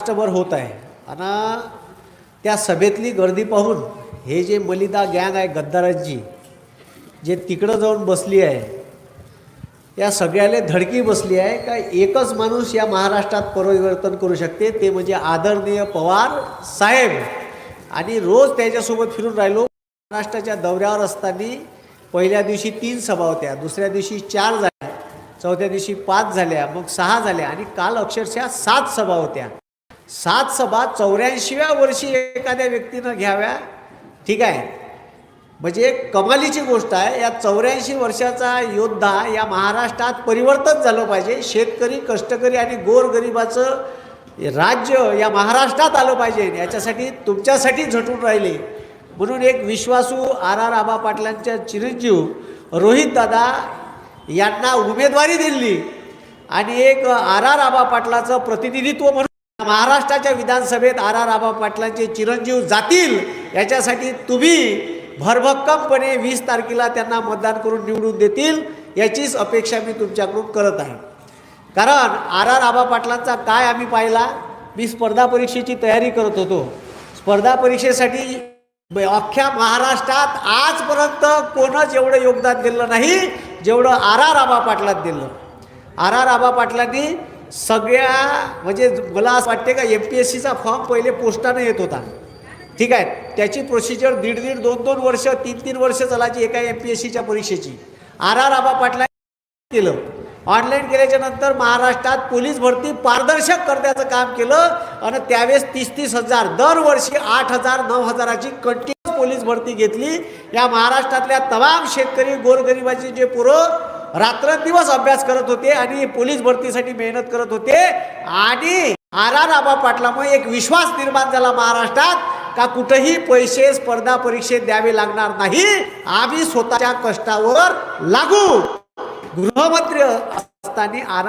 राष्ट्रभर होत आहे. आणि त्या सभेतली गर्दी पाहून हे जे मलिदा गँग आहे गद्दारांची जे तिकडं जाऊन बसली आहे या सगळ्याला धडकी बसली आहे का एकच माणूस या महाराष्ट्रात परिवर्तन करू शकते? ते म्हणजे आदरणीय पवार साहेब. आणि रोज त्याच्यासोबत फिरून राहिलो. महाराष्ट्राच्या दौऱ्यावर असताना पहिल्या दिवशी तीन सभा होत्या. दुसऱ्या दिवशी चार झाल्या. चौथ्या दिवशी पाच झाल्या. मग सहा झाल्या. आणि काल अक्षरशः सात सभा होत्या. सात सभा चौऱ्याऐंशीव्या वर्षी एखाद्या व्यक्तीनं घ्याव्या. ठीक आहे. म्हणजे एक कमालीची गोष्ट आहे. या चौऱ्याऐंशी वर्षाचा योद्धा या महाराष्ट्रात परिवर्तन झालं पाहिजे. शेतकरी कष्टकरी आणि गोरगरिबाचं राज्य या महाराष्ट्रात आलं पाहिजे. याच्यासाठी तुमच्यासाठी झटून राहिले. म्हणून एक विश्वासू आर आर आबा पाटलांच्या चिरंजीव रोहित दादा यांना उमेदवारी दिली. आणि एक आर आर आबा पाटलाचं प्रतिनिधित्व म्हणून महाराष्ट्राच्या विधानसभेत आर आर आबा पाटलांचे चिरंजीव जातील याच्यासाठी तुम्ही भरभक्कमपणे वीस तारखेला त्यांना मतदान करून निवडून देतील याचीच अपेक्षा मी तुमच्याकडून करत आहे. कारण आर आर आबा पाटलांचा काय आम्ही पाहिला? मी स्पर्धा परीक्षेची तयारी करत होतो. स्पर्धा परीक्षेसाठी अख्ख्या महाराष्ट्रात आजपर्यंत कोणच एवढं योगदान दिलं नाही जेवढं आर आर आबा पाटलात दिलं. आर आर आबा पाटलांनी सगळ्या म्हणजे मला असं वाटते का एम पी एस सीचा फॉर्म पहिले पोस्टानं येत होता. ठीक आहे? त्याची प्रोसिजर दीड दीड दोन दोन वर्ष तीन तीन वर्ष चालायची एका एम पी एस सीच्या परीक्षेची. आर आर आबा पाटला केलं. ऑनलाईन केल्याच्यानंतर महाराष्ट्रात पोलीस भरती पारदर्शक करण्याचं काम केलं आणि त्यावेळेस तीस तीस हजार दरवर्षी आठ हजार नऊ हजाराची कंटिन्युअस पोलीस भरती घेतली. या महाराष्ट्रातल्या तमाम शेतकरी गोरगरिबाचे जे पुरं रात्रंदिवस अभ्यास करत होते आणि पोलीस भरतीसाठी मेहनत करत होते. आणि आर आर आबा पाटलामुळे एक विश्वास निर्माण झाला महाराष्ट्रात का कुठेही पैसे स्पर्धा परीक्षेत द्यावे लागणार नाही आम्ही स्वतःच्या कष्टावर लागू. गृहमंत्री असताना आर